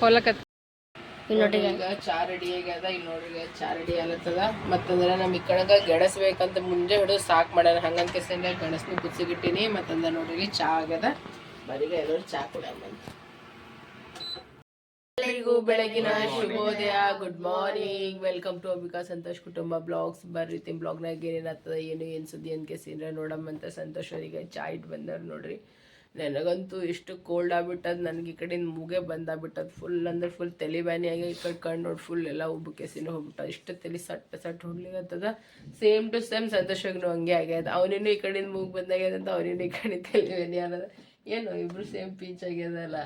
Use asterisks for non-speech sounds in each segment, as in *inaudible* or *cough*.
ಹೊಲಕತ್ ಇನ್ನೊಟ್ಟಿಗೆ. ಈಗ ಚಾ ರೆಡಿ ಆಗ್ಯದ ಇಲ್ಲಿ ನೋಡ್ರಿ ಈಗ ಚಾ ರೆಡಿ ಆಗ್ಲತ್ತದ ಮತ್ತಂದ್ರೆ ನಮ್ ಈ ಕಡೆಗ ಗೆಣಸ್ಬೇಕಂತ ಮುಂಜೆ ಹಿಡಿದು ಸಾಕ್ ಮಾಡ್ಯಾರ. ಹಂಗಂತ ಕೆಸಿಂದ ಗೆಣಸ್ನು ಕುಚ್ಚಿಗಿಟ್ಟಿನಿ ಮತ್ತಂದ ನೋಡ್ರಿ ಚಾ ಆಗ್ಯದ. ಬರೀಗ ಎಲ್ಲರೂ ಚಾ ಕುಡಿಯಂಬಂತ ಎಲ್ಲರಿಗೂ ಬೆಳಗಿನ ಶುಭೋದಯ. Good morning welcome to Ambika Santosh ಕುಟುಂಬ ಬ್ಲಾಗ್ಸ್ ಬರ್ರಿ ತಿಮ್ ಬ್ಲಾಗ್ನಾಗ ಏನೇನಾಗ್ತದ ಏನು ಏನು ಸುದ್ದಿ ಅಂತ ಕೇಸಿದ್ರೆ ನೋಡಮ್ಮಂತ ಸಂತೋಷ್ ಚಾ ಬಂದರು ನೋಡ್ರಿ. ನನಗಂತೂ ಎಷ್ಟು ಕೋಲ್ಡ್ ಆಗ್ಬಿಟ್ಟದ, ನನಗೆ ಈ ಕಡೆಯಿಂದ ಮೂಗೆ ಬಂದಾಗ್ಬಿಟ್ಟದ. ಫುಲ್ ಅಂದ್ರೆ ಫುಲ್ ತಲೆ ಬ್ಯಾನಿ ಈ ಕಡೆ ಕಣ್ಣು ನೋಡಿ ಫುಲ್ ಎಲ್ಲ ಉಬ್ಬು ಕೆಸಿನ ಹೋಗ್ಬಿಟ್ಟ. ಇಷ್ಟು ತಲೆ ಸಟ್ ಸಟ್ ಹೊಡ್ಲಿಗತ್ತದ ಸೇಮ್ ಟು ಸೇಮ್ ಸಂತೋಷವಾಗ್ನು ಹಂಗೆ ಆಗ್ಯದ. ಅವನೇನು ಈ ಕಡೆಯಿಂದ ಮೂಗು ಬಂದಾಗ್ಯದ ಅಂತ ಅವನೇನು ಈ ಕಡೆ ತಲೆ ಬ್ಯಾನಿ ಅನ್ನೋದ. ಏನು ಇಬ್ರು ಸೇಮ್ ಪೀಚ್ ಆಗ್ಯದಲ್ಲ.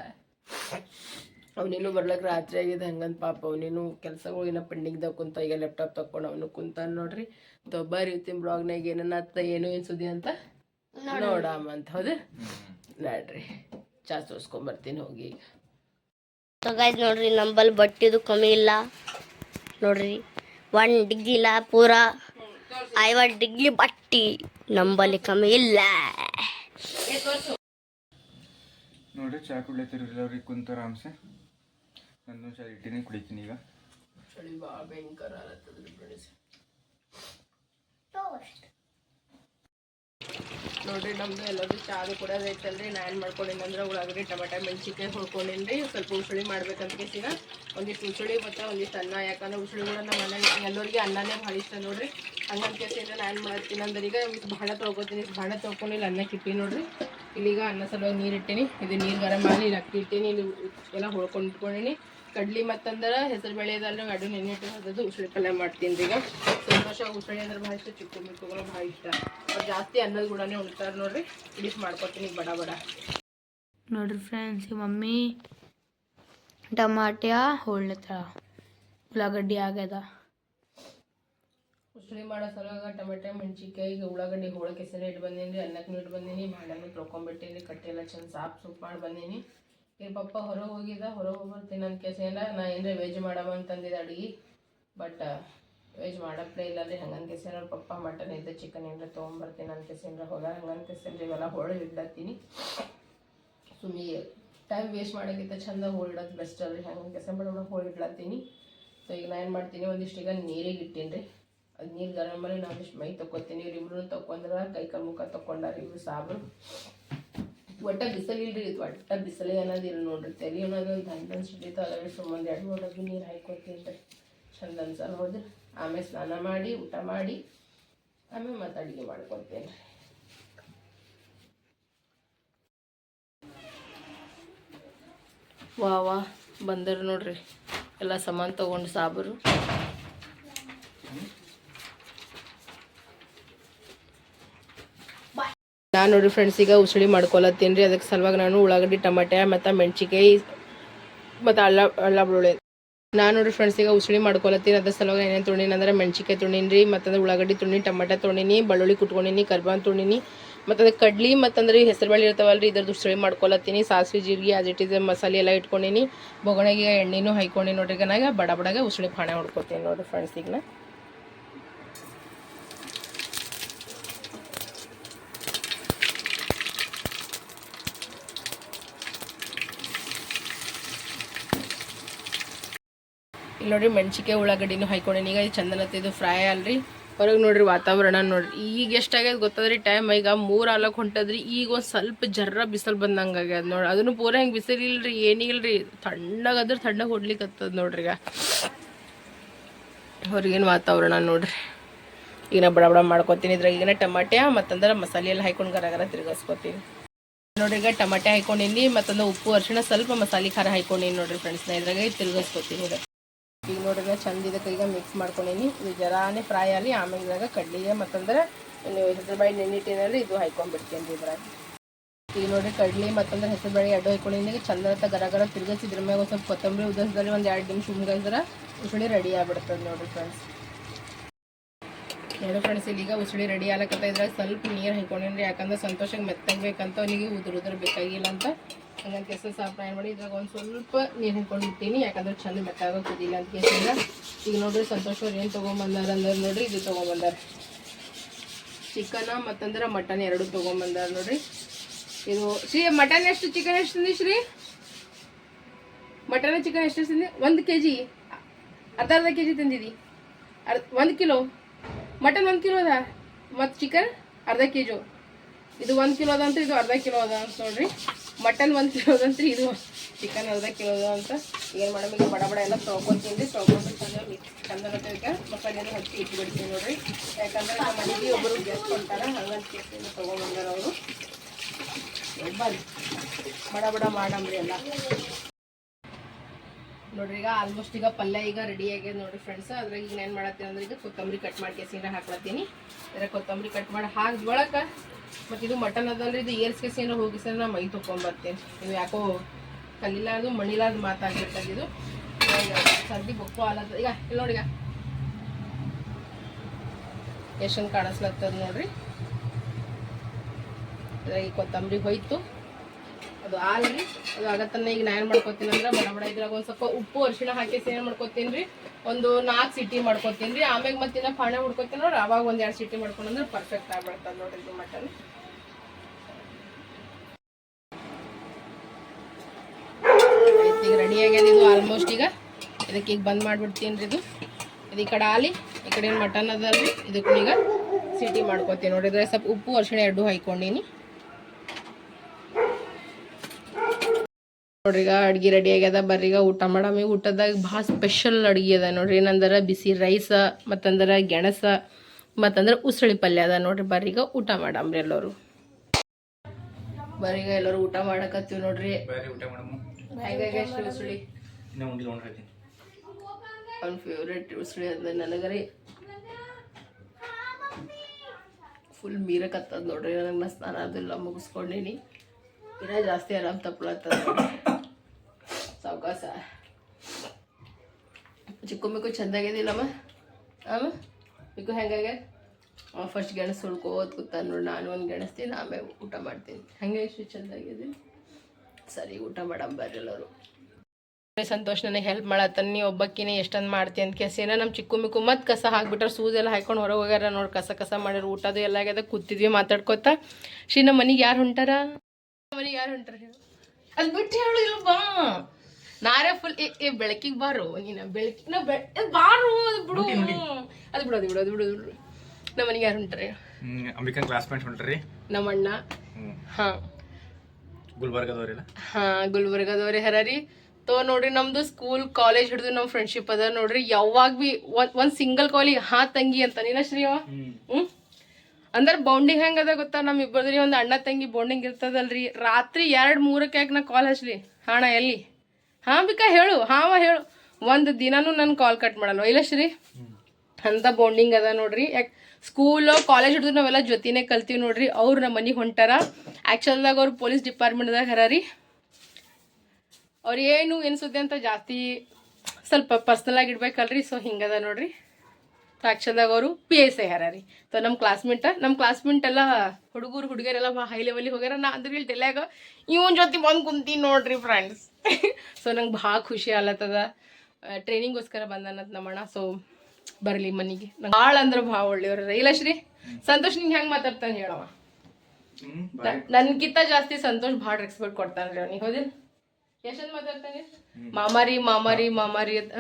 ಅವನಿನ್ನು ಬರ್ಲಕ್ಕೆ ರಾತ್ರಿ ಆಗಿದೆ ಹಂಗಂತ ಪಾಪ ಅವನೇನು ಕೆಲಸಗಳು ಏನೋ ಪೆಂಡಿಂಗ್ದಾಗ ಕುಂತ ಈಗ ಲ್ಯಾಪ್ಟಾಪ್ ತಕೊಂಡು ಅವನು ಕುಂತಾನ ನೋಡ್ರಿ. ದೊಬ್ಬ ರೀತಿ ಬ್ಲಾಗ್ನಾಗ ಏನನ್ನ ಏನು ಏನು ಸುದ್ದಿ ಅಂತ? ನೋಡಮ್ಮ ಅಂತ ಹೌದು? ನೋಡ್ರಿ. ಚಾ ಸೋಸ್ಕೊಂಬರ್ತೀನಿ ಹೋಗಿ. ಈಗ ಹಾಗಾಯ್ತು ನೋಡ್ರಿ ನಂಬಲ್ ಬಟ್ಟಿದು ಕಮ್ಮಿ ಇಲ್ಲ. ನೋಡ್ರಿ ಒನ್ ಡಿಗ್ರಿ ಇಲ್ಲ ಪೂರ. ಐವತ್ತು ಡಿಗ್ರಿ ಬಟ್ಟಿ ನಂಬಲ್ಲಿ ಕಮ್ಮಿ ಇಲ್ಲ. ನೋಡಿ ಚಾ ಕುಡ್ಲತ್ತೀರಿ ಎಲ್ಲರಿಗೆ ಕುಂತಾರ ಆರಾಮ್ಸೆ? ನಾನು ಚಾ ಇಟ್ಟಿನಿ ಕುಡಿತೀನಿ ಈಗ. ಚಳಿ ಭಾಳ ಭಯಂಕರ ಆಗತ್ತದ್ರಿ ಫ್ರೆಂಡ್ಸ್ ನೋಡ್ರಿ ನಮ್ದು ಎಲ್ಲದು ಚಾದು ಕುಡಿಯೋದು ಐತಲ್ರಿ? ನಾ ಏನು ಮಾಡ್ಕೊಂಡಿನಿ ಅಂದ್ರೆ ಉಳ್ಳಾಗಡ್ಡಿ, ಟಮಾಟ, ಮೆಣಸಿನ್ಕಾಯಿ ರೀ ಸ್ವಲ್ಪ ಉಸುಳಿ ಮಾಡ್ಬೇಕಂತ ಕೇಸಿನ. ಒಂದಿಷ್ಟು ಉಸುಳಿ ಮತ್ತು ಒಂದಿಷ್ಟು ಅನ್ನ. ಯಾಕಂದ್ರೆ ಉಸುಳಿಗಳು ನಮ್ಮ ಮನೆ ಎಲ್ಲರಿಗೆ ಅನ್ನನೇ ಭಾಳ ಇಷ್ಟ ನೋಡ್ರಿ. ಹಂಗಂತ ಕೇಸಿನ ನಾನು ಏನು ಮಾಡ್ತೀನಿ ಅಂದ್ರೆ ಈಗ ಭಾಳ ತೊಳ್ಕೊತೀನಿ. ಭಾಳ ತೊಳ್ಕೊಂಡು ಇಲ್ಲಿ ಅನ್ನಕ್ಕೆ ಇಟ್ಟಿನಿ ನೋಡ್ರಿ. ಇಲ್ಲಿಗ ಅನ್ನ ಸಲುವಾಗಿ ನೀರು ಇಟ್ಟೀನಿ. ಇದು ನೀರು ಗರಂ ಮಾಡಿ ಇಲ್ಲಿ ಅಕ್ಕಿ ಇಟ್ಟೀನಿ. ಇಲ್ಲಿ ಎಲ್ಲ ಹೊಳ್ಕೊಂಡು ಇಟ್ಕೊಂಡಿನಿ ಕಡ್ಲಿ ಮತ್ತಂದ್ರೆ ಹೆಸರು ಬೇಳೆ ಅದ್ರ ಅಡು ನೆನ್ನಿಟ್ಟು ಹೋದದ್ದು ಉಸುಳಿ ಪಲ್ಯ ಮಾಡ್ತೀನಿ ಈಗ ಸಂತೋಷ ಉಸುಳಿ ಅಂದ್ರೆ ಭಾಳ ಇಷ್ಟ ಚಿಕ್ಕ ಮಿಕ್ಕಗಳು ಭಾಳ ಇಷ್ಟ. ಅವ್ರು ಜಾಸ್ತಿ ಅನ್ನದ ಗುಡನೇ ಉಣ್ತಾರೆ ನೋಡ್ರಿ ಇಡಿಸ್ ಮಾಡ್ಕೊತೀನಿ ಬಡ ಬಡ. ನೋಡ್ರಿ ಫ್ರೆಂಡ್ಸ್ ಮಮ್ಮಿ ಟಮಾಟ್ಯ ಹೊಳ್ಲತ್ತಾಳ ಉಳ್ಳಾಗಡ್ಡಿ ಆಗ್ಯದ. ಉಸಳಿ ಮಾಡೋ ಸಲುವಾಗ ಟೊಮೆಟೊ ಮೆಣಸಿನ್ಕಾಯಿ ಈಗ ಉಳ್ಳಾಗಡ್ಡಿ ಹೋಳಕ್ಕೆ ಸರಿ ಇಟ್ಟು ಬಂದೀನಿ ರೀ ಅನ್ನಕ್ಕೆ ಇಟ್ಟು ಬಂದೀನಿ ಭಾಂಡನ್ನು ತೊಳ್ಕೊಂಬಿಟ್ಟೀನಿ ಕಟ್ಟೆಲ್ಲ ಚಂದ ಸಾಫ್ ಸೂಪ್ ಮಾಡಿ ಬಂದೀನಿ. ಈಗ ಪಪ್ಪ, ಹೊರಗೆ ಹೋಗಿದ್ದ, ಹೊರಗೆ ಹೋಗ್ಬರ್ತೀನಿ ಅಂತ ಕೇಸ ಏನಾರ ನಾ ಏನರೆ ವೆಜ್ ಮಾಡವ ಅಂತಂದಿದ್ದೆ ಅಡುಗೆ. ಬಟ್ ವೆಜ್ ಮಾಡಪ್ಲೇ ಇಲ್ಲ ರೀ ಹಂಗನ್ ಕೇಸ ಏನಾರ ಪಪ್ಪ ಮಟನ್ ಇದ್ದ ಚಿಕನ್ ಏನಾರ ತೊಗೊಂಬರ್ತೀನಿ ಅಂತ ಕೇಸ ಏನಾರ ಹೋಗ ಹಂಗನ್ ಇವೆಲ್ಲ ಹೋಳಿ ಇಡ್ಲತ್ತೀನಿ. ಸುಮ್ಮನೆ ಟೈಮ್ ವೇಸ್ಟ್ ಮಾಡೋಕ್ಕಿಂತ ಚಂದ ಹೋಳಿಡೋದು ಬೆಸ್ಟ್ ಅಲ್ರಿ. ಹಂಗೆ ಕೆಲಸ ಮಾಡಿ ಹೋಳಿ ಇಡ್ಲತ್ತೀನಿ. ಸೊ ಈಗ ನಾನು ಏನು ಮಾಡ್ತೀನಿ, ಒಂದಿಷ್ಟು ಈಗ ನೀರಿಗೆ ಇಟ್ಟೀನಿ ರೀ ಅದು ನೀರು ಗರಮ್ ಮಾಡಿ ನಾವು ಇಷ್ಟು ಮೈ ತೊಗೊತೀನಿ ಇವ್ರಿಬ್ರು ತೊಗೊಂಡ್ರ ಕೈ ಕಾಲು ಮುಖ ತೊಗೊಂಡಾರ ಇಬ್ರು ಸಾಬ್ರು. ಒಟ್ಟ ಬಿಸಿಲಿಲ್ರಿ ಇದು ಒಟ್ಟ ಬಿಸಿಲೇ ಅನ್ನೋದಿಲ್ಲ ನೋಡ್ರಿ. ತೆರಿ ಅನ್ನೋದು ಒಂದು ಅನ್ಸಿಟ್ಟಿತ್ತು ಅದ್ರ ಸುಮ್ಮನೆ ಎರಡು ಮೂರು ನೀರು ಹಾಯ್ಕೊತೀನಿ ರೀ. ಚಂದ ಅನ್ಸಲ್ಲ ಹೋದ್ರೆ. ಆಮೇಲೆ ಸ್ನಾನ ಮಾಡಿ, ಊಟ ಮಾಡಿ, ಆಮೇಲೆ ಮತ್ತೆ ಅಡುಗೆ ಮಾಡ್ಕೊತೇನೆ ವಾ ವಾ, ಬಂದರು ನೋಡ್ರಿ. ಎಲ್ಲ ಸಾಮಾನು ತೊಗೊಂಡು ಸಾಬರು. ನಾನು ನೋಡಿ ಫ್ರೆಂಡ್ಸ್ ಈಗ ಉಸಳಿ ಮಾಡ್ಕೊಳತ್ತೀನಿ ರೀ ಅದಕ್ಕೆ ಸಲುವಾಗಿ ನಾನು ಉಳ್ಳಾಗಡ್ಡಿ, ಟಮಾಟೆ ಮತ್ತು ಮೆಣಸಿಕಾಯಿ ಮತ್ತು ಅಲ್ಲ ಅಲ್ಲ ಬೆಳ್ಳುಳ್ಳಿ. ನಾನು ನೋಡಿ ಫ್ರೆಂಡ್ಸ್ ಈಗ ಉಸಳಿ ಮಾಡ್ಕೊಳತ್ತೀನಿ ಅದ್ರ ಸಲುವಾಗಿ ಏನೇನು ತೊಗೊಂಡಿನಿ ಅಂದ್ರೆ ಮೆಣ್ಸಿಕಾಯಿ ತೊಗೊಂಡಿನಿ ರೀ ಮತ್ತಂದ್ರೆ ಉಳ್ಳಾಗಡ್ಡಿ ತುಣಿ ಟಮಾಟೆ ತೊಗೊಂಡಿನಿ, ಬೆಳ್ಳುಳ್ಳಿ ಕುಟ್ಕೊಂಡಿನಿ, ಕರ್ಬಾನ್ ತೊಗೊಂಡಿನಿ, ಮತ್ತು ಅದಕ್ಕೆ ಕಡ್ಲಿ ಮತ್ತಂದ್ರೆ ಹೆಸರು ಬೇಳೆ ರೀ ಇದ್ರದ್ದು ಉಸಳಿ ಮಾಡ್ಕೊಳತ್ತೀನಿ. ಸಾಸಿವೆ, ಜೀರಿಗೆ ಆಸ್ ಇಟ್ ಇಸ್ ಮಸಾಲೆ ಎಲ್ಲ ಇಟ್ಕೊಂಡಿನಿ. ಬೊಗಣೆಗೆ ಎಣ್ಣೆನೂ ಹಾಯ್ಕೊಂಡು ನೋಡ್ರಿ ಈಗ. ಬಡ ಬಡಗೆ ಉಸಳಿ ಪಾಣೆ ಹೊಡ್ಕೊತೀನಿ ನೋಡಿರಿ ಫ್ರೆಂಡ್ಸ್ ಈಗ. ಇಲ್ಲಿ ನೋಡ್ರಿ ಮೆಣಸಿಕಾಯಿ ಉಳ್ಳಾಗಡ್ಡಿನೂ ಹಾಯ್ಕೊಂಡೇನಿ. ಈಗ ಇದು ಚಂದನತ್ತೆ ಇದು ಫ್ರೈ ಅಲ್ರಿ. ಹೊರಗೆ ನೋಡ್ರಿ ವಾತಾವರಣ ನೋಡ್ರಿ. ಈಗ ಎಷ್ಟಾಗ್ಯದ ಗೊತ್ತದ್ರಿ? ಟೈಮ್ ಈಗ ಮೂರು ಆಲಕ್ಕೆ ಹೊಂಟದ್ರಿ. ಈಗ ಒಂದು ಸ್ವಲ್ಪ ಜರ್ರ ಬಿಸಿಲು ಬಂದಂಗೆ ಆಗ್ಯದ ನೋಡ್ರಿ. ಅದನ್ನು ಪೂರ ಹೆಂಗೆ ಬಿಸಿಲು ಇಲ್ರಿ ಏನಿಲ್ರಿ ತಣ್ಣಗಾದ್ರೆ ತಣ್ಣಗೆ ಹೊಡ್ಲಿಕ್ಕತ್ತದ ನೋಡ್ರಿ ಈಗ. ಹೊರಗಿನ ವಾತಾವರಣ ನೋಡ್ರಿ. ಈಗ ನಾ ಬಡ ಬಡ ಮಾಡ್ಕೊತೀನಿ. ಇದ್ರಾಗ ಈಗಿನ ಟಮಾಟೆ ಮತ್ತಂದ್ರೆ ಮಸಾಲೆ ಎಲ್ಲ ಹಾಕೊಂಡು ಗರ ಗರ ತಿರ್ಗಿಸ್ಕೊತೀನಿ. ನೋಡ್ರಿ ಈಗ ಟಮಾಟೆ ಹಾಕೊಂಡಿನಿ ಮತ್ತೊಂದು ಉಪ್ಪು ಅರಿಶಿಣ ಸ್ವಲ್ಪ ಮಸಾಲೆ ಖಾರ ಹಾಕೊಂಡಿನಿ ನೋಡ್ರಿ ಫ್ರೆಂಡ್ಸ್. ನಾ ಇದ್ರಾಗ ತಿರ್ಗಿಸ್ಕೊತೀನಿ ಇದು ಈಗ ನೋಡ್ರಿ ಚಂದ ಇದಕ್ಕೆ ಮಿಕ್ಸ್ ಮಾಡ್ಕೊಂಡಿನಿ. ಇದು ಜರಾನೇ ಫ್ರೈ ಆಗಲಿ ಆಮೇಲೆ ಇದ್ರಾಗ ಕಡ್ಲಿಗೆ ಮತ್ತಂದ್ರೆ ನೀವು ಹೆಸರು ಬಾಯಿ ನೆನ್ನಿಟ್ಟಿನಲ್ಲಿ ಇದು ಹಾಕೊಂಡ್ಬಿಡ್ತೀನಿ ರೀ ಇದ್ರಾಗ. ಈಗ ನೋಡ್ರಿ ಕಡ್ಲಿ ಮತ್ತಂದ್ರೆ ಹೆಸರು ಎರಡು ಎಡ್ಡು ಹಾಕೊಂಡಿನಿ ಚಂದ ಗರ ಗರ ತಿರ್ಗಿಸಿ ಇದ್ರ ಮ್ಯಾಗ ಸ್ವಲ್ಪ ಕೊತ್ತಂಬರಿ ಉದಸದಲ್ಲಿ ಒಂದು ಎರಡು ನಿಮಿಷ ಉಮ್ಗಂದ್ರೆ ಉಸುಳಿ ರೆಡಿ ಆಗ್ಬಿಡ್ತದೆ ನೋಡ್ರಿ ಫ್ರೆಂಡ್ಸ್ ನೋಡಿ ಫ್ರೆಂಡ್ಸ್ ಇಲ್ಲಿಗ ಉಸುಳಿ ರೆಡಿ ಆಗ್ಲಕತ್ತ ಇದ್ರಾಗ ಸ್ವಲ್ಪ ನೀರು ಹಾಕೊಂಡೇನ್ರಿ ಯಾಕಂದ್ರೆ ಸಂತೋಷಕ್ಕೆ ಮೆತ್ತಗ್ಬೇಕಂತ ಅವನಿಗೆ ಉದುರು ಉದುರು ಬೇಕಾಗಿಲ್ಲ ಅಂತ ಹಂಗಂತ ಕೆಸ ಸಾಪ್ ಫ್ರೈ ಮಾಡಿ ಇದ್ರಾಗ ಒಂದು ಸ್ವಲ್ಪ ನೀರು ಹಾಕೊಂಡು ಇರ್ತೀನಿ ಯಾಕಂದ್ರೆ ಚಂದ ಮೆತ್ತಾಗ ಕುದಿಲ್ಲ ಅಂತ ಕೇಸಿಂದ ಈಗ ನೋಡ್ರಿ ಸಂತೋಷ್ ಅವ್ರು ಏನು ತೊಗೊಂಬಂದಾರ ಅಂದ್ರೆ ನೋಡ್ರಿ ಇದು ತೊಗೊಂಬಂದಾರ. ಚಿಕನ ಮತ್ತಂದ್ರೆ ಮಟನ್ ಎರಡು ತೊಗೊಂಬಂದಾರ ನೋಡ್ರಿ. ಇದು ಶ್ರೀ ಮಟನ್ ಎಷ್ಟು ಚಿಕನ್ ಎಷ್ಟು ತಿಂದಿ ಶ್ರೀ? ಮಟನ್ ಚಿಕನ್ ಎಷ್ಟು ತಿಂದಿ? ಒಂದು ಕೆ ಜಿ ಅರ್ಧ ಅರ್ಧ ಕೆ ಜಿ ತಿಂದಿದಿ. ಅರ್ಧ ಒಂದು ಕಿಲೋ. ಮಟನ್ ಒಂದು ಕಿಲೋ ಅದ. ಮತ್ತು ಚಿಕನ್ ಅರ್ಧ ಕೆ ಜಿ ಇದು ಒಂದು ಕಿಲೋ ಅದ ಅಂತ ಇದು ಅರ್ಧ ಕಿಲೋ ಅದ ಅಂತ ನೋಡ್ರಿ. ಮಟನ್ ಒಂದು ಕಿಲೋ ಇದು ಚಿಕನ್ ಅರ್ಧ ಕಿಲೋದು ಅಂತ ಏನು ಮಾಡಮ್ ಈಗ ಬಡ ಬಡ ಎಲ್ಲ ತೊಗೊಂತೀನಿ ತೊಗೊಂಡು ಚಂದ ಚಂದ ಮಸಾಲೆ ಹಚ್ಚಿ ಇಟ್ಬಿಡ್ತೀನಿ ನೋಡ್ರಿ. ಯಾಕಂದ್ರೆ ನಮ್ಮ ಮನೆಗೆ ಒಬ್ಬರು ಗೆಸ್ಟ್ ಕೊಡ್ತಾರೆ, ಹಂಗಂತ ಕೇಸಿಂದ ತೊಗೊಂಬಂದಾರ ಅವರು. ಬರ್ರಿ ಬಡ ಬಡ ಮಾಡಮ್ರಿ ಎಲ್ಲ. ನೋಡ್ರಿ, ಈಗ ಆಲ್ಮೋಸ್ಟ್ ಈಗ ಪಲ್ಯ ಈಗ ರೆಡಿ ಆಗ್ಯದ ನೋಡ್ರಿ ಫ್ರೆಂಡ್ಸ್ ಅದ್ರಾಗ ಈಗ ಏನು ಮಾಡತ್ತೀನಿ ಅಂದ್ರೆ ಈಗ ಕೊತ್ತಂಬರಿ ಕಟ್ ಮಾಡಿ ಕೆಸಿನ ಹಾಕ್ಲತ್ತೀನಿ. ಅದ್ರ ಕೊತ್ತಂಬರಿ ಕಟ್ ಮಾಡಿ ಹಾಕಿ ಬಳಕ ಮತ್ತು ಇದು ಮಟನ್ ಅದಲ್ರಿ ಇದು ಏರ್ಸ್ ಕೆಸಿನ ಹೋಗಿ ಸರ್ ನಾ ಮೈ ತೊಗೊಂಬರ್ತೇನೆ ಇದು ಯಾಕೋ ಕಲ್ಲಿಲಾರ್ದು ಮಣಿಲಾರ್ದು ಮಾತಾಡ್ಬಿಡ್ತದೆ ಇದು. ಸರ್ದಿ ಬೊಕ್ಕು ಆಲತ್ತದ ಈಗ ಇಲ್ಲಿ ನೋಡಿ ಈಗ. ಎಷ್ಟೊಂದು ಕಾಣಿಸ್ಲತ್ತದ ನೋಡ್ರಿ. ಈ ಕೊತ್ತಂಬರಿ ಹೋಯ್ತು. ಅದು ಆಲ್ರಿ ಅದು ಆಗತ್ತನ್ನ ಈಗ ನಾನು ಮಾಡ್ಕೋತೀನಿ ಅಂದ್ರೆ ಬಡ ಬಡ ಇದ್ರಾಗ ಒಂದು ಸ್ವಲ್ಪ ಉಪ್ಪು ಅರಿಶಿಣ ಹಾಕಿ ಏನು ಮಾಡ್ಕೊತೀನಿ ರೀ. ಒಂದು ನಾಲ್ಕು ಸಿಟಿ ಮಾಡ್ಕೋತೀನಿ ರೀ. ಆಮ್ಯಾಗ ಮತ್ತೆ ಇನ್ನ ಪಾಣೆ ಹುಡ್ಕೋತೀನಿ ನೋಡ್ರಿ. ಅವಾಗ ಒಂದು ಎರಡು ಸಿಟಿ ಮಾಡ್ಕೊಂಡ್ರೆ ಪರ್ಫೆಕ್ಟ್ ಆಗ್ಬಿಡ್ತದೆ ನೋಡ್ರಿ ಇದು ಮಟನ್ ಈಗ ರೆಡಿ ಆಗ್ಯದ ಇದು ಆಲ್ಮೋಸ್ಟ್ ಈಗ. ಇದಕ್ಕೆ ಈಗ ಬಂದ್ ಮಾಡ್ಬಿಡ್ತೀನಿ ರೀ ಇದು. ಇದು ಈ ಕಡೆ ಆಲಿ ಈ ಕಡೆ ಮಟನ್ ಅದಲ್ರಿ ಇದಕ್ಕೂ ಈಗ ಸಿಟಿ ಮಾಡ್ಕೋತೀನಿ ನೋಡ್ರಿ. ಇದ್ರಾಗ ಸ್ವಲ್ಪ ಉಪ್ಪು ಅರಿಶಿಣ ಎರಡು ಹಾಕೊಂಡೀನಿ ನೋಡ್ರಿ ಈಗ ಅಡ್ಗೆ ರೆಡಿ ಆಗ್ಯದ. ಬರ್ರಿಗ ಊಟ ಮಾಡಾಮಿ. ಊಟದಾಗ ಭಾಳ ಸ್ಪೆಷಲ್ ಅಡ್ಗೆ ಅದ ನೋಡ್ರಿ. ಏನಂದ್ರೆ ಬಿಸಿ ರೈಸ ಮತ್ತಂದ್ರೆ ಗೆಣಸ ಮತ್ತಂದ್ರೆ ಉಸಳಿ ಪಲ್ಯ ಅದ ನೋಡ್ರಿ. ಬರ್ರಿಗ ಊಟ ಮಾಡಮ್ರಿ ಎಲ್ಲರೂ. ಬರೀಗ ಎಲ್ಲರೂ ಊಟ ಮಾಡಕತ್ತೀವಿ ನೋಡ್ರಿ. ಉಸಳಿ ಅವ್ನ ಫೇವ್ರೇಟ್ ಉಸಳಿ ಅದ ನನಗರಿ ಫುಲ್ ಮೀರಕತ್ತದ ನೋಡ್ರಿ. ನನಗೆ ನಾ ಸ್ನಾನ ಅದೆಲ್ಲ ಮುಗಿಸ್ಕೊಂಡೀನಿ. ಇನ್ನ ಜಾಸ್ತಿ ಆರಾಮ್ ತಪ್ಪಲತ್ತದ ಸಾವಕಾಸ ಚಿಕ್ಕು ಮಿಕ್ಕು ಚೆಂದಾಗಿದ್ದಿಲ್ಲಮ್ಮ ಅಮ್ಮ? ಮಿಕ್ಕು ಹೆಂಗಾಗ ಫಸ್ಟ್ ಗೆಣಸು ಸುಳ್ಕೋತ ಕೂತಾನೆ ನೋಡಿ ನಾನು ಒಂದು ಗೆಣಸ್ತೀನಿ ಆಮೇಲೆ ಊಟ ಮಾಡ್ತೀನಿ. ಹಂಗೆ ಇಷ್ಟು ಚಂದಾಗಿದೆ ಸರಿ ಊಟ ಮಾಡಮ್ ಬರ್ರಿ ಎಲ್ಲರು. ಸಂತೋಷ್ ನನಗೆ ಹೆಲ್ಪ್ ಮಾಡತ್ತಾನ. ನೀ ಒಬ್ಬಕ್ಕಿನೇ ಎಷ್ಟೊಂದು ಮಾಡ್ತೀನಿ ಅಂತ ಕೇಸಿನ ನಮ್ಮ ಚಿಕ್ಕು ಮಿಕ್ಕು ಮತ್ತೆ ಕಸ ಹಾಕ್ಬಿಟ್ರೆ ಸೂಜ್ ಎಲ್ಲ ಹಾಕೊಂಡು ಹೊರಗೆ ಹೋಗ್ಯಾರ ನೋಡಿ ಕಸ ಕಸ ಮಾಡಿರು ಊಟದು ಎಲ್ಲ ಆಗ್ಯದ ಕೂತಿದ್ವಿ ಮಾತಾಡ್ಕೋತ. ಶ್ರೀ ನಮ್ಮ ಮನೆಗೆ ಯಾರು ಹೊಂಟಾರ? ಮನೆಗೆ ಯಾರು ಹೊಂಟಾರ ಅದು ಬಿಟ್ಟು ಹೇಳು ಇಲ್ಲ ಬಾ ನಾರೇ ಫುಲ್ ಏ ಬೆಳಕಿಗೆ ಬಾರು ನೀನ ಬೆಳಕಿನ ಬಾರು ಅದು ಬಿಡು. ಅದು ಬಿಡು ಅದು ಬಿಡು ಅದು ಬಿಡು ನಮ್ಮ ಮನೆಗೆ ಯಾರು ಹೊಂಟ್ರಿ ಅಂಬಿಕನ್ ಕ್ಲಾಸ್ಮೇಟ್ ಹೊಂಟ್ರಿ ನಮ್ಮ ಅಣ್ಣ ಹಾ. ಗುಲ್ಬರ್ಗದವ್ರಿಲ್ಲ? ಹಾ ಗುಲ್ಬರ್ಗದವ್ರಿ ಹರರಿ. ತೋ ನೋಡ್ರಿ ನಮ್ದು ಸ್ಕೂಲ್ ಕಾಲೇಜ್ ಹಿಡಿದು ನಮ್ಮ ಫ್ರೆಂಡ್ಶಿಪ್ ಅದ. ನೋಡ್ರಿ ಯಾವಾಗ ಬಿ ಒಂದ್ ಸಿಂಗಲ್ ಕಾಲಿಗೆ ಹಾ ತಂಗಿ ಅಂತ ನೀನ ಶ್ರೀವ ಹ್ಮ್. ಅಂದ್ರೆ ಬೌಂಡಿಂಗ್ ಹೆಂಗ್ ಅದ ಗೊತ್ತಾ? ನಮ್ ಇಬ್ಬರದ್ರಿ ಒಂದ್ ಅಣ್ಣ ತಂಗಿ ಬೌಂಡಿಂಗ್ ಇರ್ತದಲ್ರಿ. ರಾತ್ರಿ ಎರಡ್ ಮೂರಕ್ಕೆ ಯಾಕೆ ನಾ ಕಾಲ್ ಹಚ್ಲಿ? ಹಾಣ ಎಲ್ಲಿ? ಹಾ ಬಿಕಾ ಹೇಳು, ಹಾವ ಹೇಳು. ಒಂದು ದಿನಾನು ನನ್ ಕಾಲ್ ಕಟ್ ಮಾಡಲ್ವ? ಇಲ್ಲ ಶ್ರೀ? ಅಂತ ಬಾಂಡಿಂಗ್ ಅದ ನೋಡ್ರಿ. ಯಾಕೆ ಸ್ಕೂಲ್ ಕಾಲೇಜ್ ಹಿಡಿದ್ರು ನಾವೆಲ್ಲ ಜೊತೆನೇ ಕಲ್ತೀವಿ ನೋಡ್ರಿ. ಅವ್ರು ನಮ್ಮ ಮನೆಗೆ ಹೊಂಟಾರ. ಆ್ಯಕ್ಚುಲ್ದಾಗ ಅವ್ರು ಪೊಲೀಸ್ ಡಿಪಾರ್ಟ್ಮೆಂಟ್ದಾಗ ಹರಾರಿ ಅವ್ರು ಏನು ಏನು ಸುದ್ದಿ ಅಂತ ಜಾಸ್ತಿ ಸ್ವಲ್ಪ ಪರ್ಸ್ನಲ್ ಆಗಿ ಇಡ್ಬೇಕಲ್ರಿ ಸೊ ಹಿಂಗದ ನೋಡ್ರಿ. ಆ್ಯಕ್ಚುಲ್ದಾಗ ಅವರು ಪಿ ಎಸ್ ಐ ಹರ ರೀ ಸೊ ನಮ್ಮ ಕ್ಲಾಸ್ಮೇಟ ನಮ್ಮ ಕ್ಲಾಸ್ಮೇಟ್ ಎಲ್ಲ ಹುಡುಗರು ಹುಡುಗರೆಲ್ಲ ಹೈ ಲೆವೆಲಿಗೆ ಹೋಗ್ಯಾರ. ನಾ ಅಂದ್ರೆ ಇಲ್ಲಿ ಡೆಲ್ಯಾಗ ಇವನ್ ಜೊತೆ ಬಂದು ಕುಂತೀನಿ ನೋಡ್ರಿ ಫ್ರೆಂಡ್ಸ್ ಸೊ ನಂಗೆ ಭಾಳ ಖುಷಿ ಆಲತ್ತದ ಟ್ರೈನಿಂಗೋಸ್ಕರ ಬಂದನಂತ ನಮ್ಮಣ್ಣ. ಸೊ ಬರಲಿ ಮನೆಗೆ. ನಂಗೆ ಭಾಳ ಅಂದ್ರೆ ಭಾಳ ಒಳ್ಳೆಯವ್ರ ಇಲ್ಲ ಶ್ರೀ ಸಂತೋಷ್ ನಿಂಗೆ ಹೆಂಗೆ ಮಾತಾಡ್ತಾನೆ ಹೇಳವ ನನ್ಗಿಂತ ಜಾಸ್ತಿ ಸಂತೋಷ್ ಭಾಳ ರೆಸ್ಪೆಕ್ಟ್ ಕೊಡ್ತಾನ್ರಿ ಅವ್ನಿಗೆ. ಹೌದಿಲ್ಲ ಎಷ್ಟೊಂದು ಮಾತಾಡ್ತಾನೆ? ಮಾಮಾರಿ ಮಾಮಾರಿ ಮಾಮಾರಿ ಅಂತ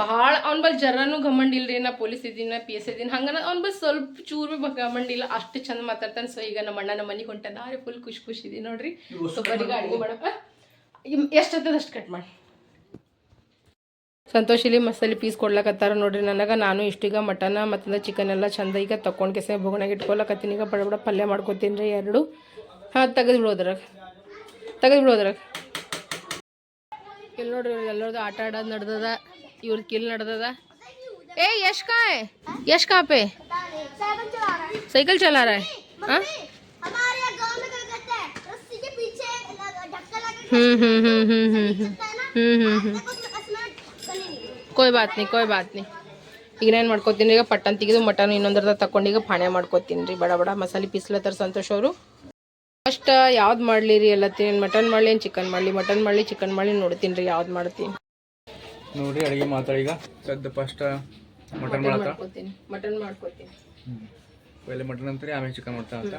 ಭಾಳ ಅವ್ನ ಬಲ್ ಜರನು ಘಮಂಡಿಲ್ಲ ರೀ ನಾ ಪೊಲೀಸ್ ಇದ್ದೀನಿ ಪಿ ಎಸ್ ಇದ್ದೀನಿ ಹಂಗನ ಅವ್ನ ಬಸ್ ಸ್ವಲ್ಪ ಚೂರು ಬಿ ಘಮಂಡಿಲ್ಲ ಅಷ್ಟು ಚಂದ ಮಾತಾಡ್ತಾನೆ. ಸೊ ಈಗ ನಮ್ಮ ಅಣ್ಣ ನಮ್ಮ ಮನೆಗೆ ಹೊಂಟಾನ ರೀ ಫುಲ್ ಖುಷಿ ಖುಷಿ ಇದೀನಿ ನೋಡ್ರಿ. ಸೊ ಬರೀಗ ಅಡುಗೆ ಮಾಡಪ್ಪ ಎಷ್ಟು ಹತ್ತದ ಅಷ್ಟು ಕಟ್ ಮಾಡಿ. ಸಂತೋಷ್ ಇಲ್ಲಿ ಮಸಾಲೆ ಪೀಸ್ ಕೊಡ್ಲಕತ್ತಾರ ನೋಡ್ರಿ ನನಗೆ ನಾನು ಇಷ್ಟೀಗ ಮಟನ ಮತ್ತು ಚಿಕನ್ ಎಲ್ಲ ಚಂದ ಈಗ ತಕೊಂಡು ಕೆಸ ಬೊಗಣಾಗ ಇಟ್ಕೊಳಕತ್ತೀನಿ ಈಗ ಬಡ ಬಡ ಪಲ್ಯ ಮಾಡ್ಕೊತೀನಿ ರೀ ಎರಡು. ಹಾಂ ತೆಗೆದು ಬಿಡೋದ್ರಾಗ ತೆಗೆದು ಬಿಡೋದ್ರಾಗ ಇಲ್ಲಿ ನೋಡ್ರಿ ಎಲ್ಲರದು ಆಟ ಆಡೋದು ನಡ್ದದ. ಇವ್ರ ಕಿಲ್ ನಡ್ದದ ಏ ಯಶ್ ಕಾ है यश कहाँ पे साइकिल चला रहा है हाँ हमारे यहाँ गांव में क्या कहते हैं रस्सी के पीछे लगा- धक्का लगा हम्म हम्म हम्म हम्म हम्म हम्म सकता है ना हम्म हम्म हम्म उसमें उसमें गली नहीं कोई बात नहीं कोई बात नहीं ಈಗ ನಾನು ಮಾಡ್ಕೊತೀನಿ ಈಗ ಪಟ್ಟನ್ ತೆಗೆದು ಮಟನ್ ಇನ್ನೊಂದರದ ತಕೊಂಡು ಈಗ ಪಾಣ್ಯ ಮಾಡ್ಕೊತೀನಿ ರೀ ಬಡ ಬಡ ಮಸಾಲೆ ಪೀಸ್ಲತ್ತಾರ ಸಂತೋಷ್ ಅವರು ಫಸ್ಟ್ ಯಾವ್ದು ಮಾಡಲಿ ರೀ ಎಲ್ಲ ತಿನ್ ಮಟನ್ ಮಾಡಲಿ ಏನು ಚಿಕನ್ ಮಾಡಲಿ ಮಟನ್ ಮಾಡಲಿ ಚಿಕನ್ ಮಾಡಲಿ ನೋಡ್ತೀನಿ ರೀ ಯಾವ್ದು ಮಾಡ್ತೀನಿ ನೋಡಿ ಅಡುಗೆ ಮಾತಾಡಿ ಈಗ. ಸದ್ದ ಫಸ್ಟ್ ಮಟನ್ ಮಾಡ್ತೀನಿ ಮಟನ್ ಮಾಡ್ಕೊತೀನಿ. ಪೈಲೆ ಮಟನ್ ಅಂತಾರೆ ಆಮೇಲೆ ಚಿಕನ್ ಮಾಡ್ತಾ ಅಂತ?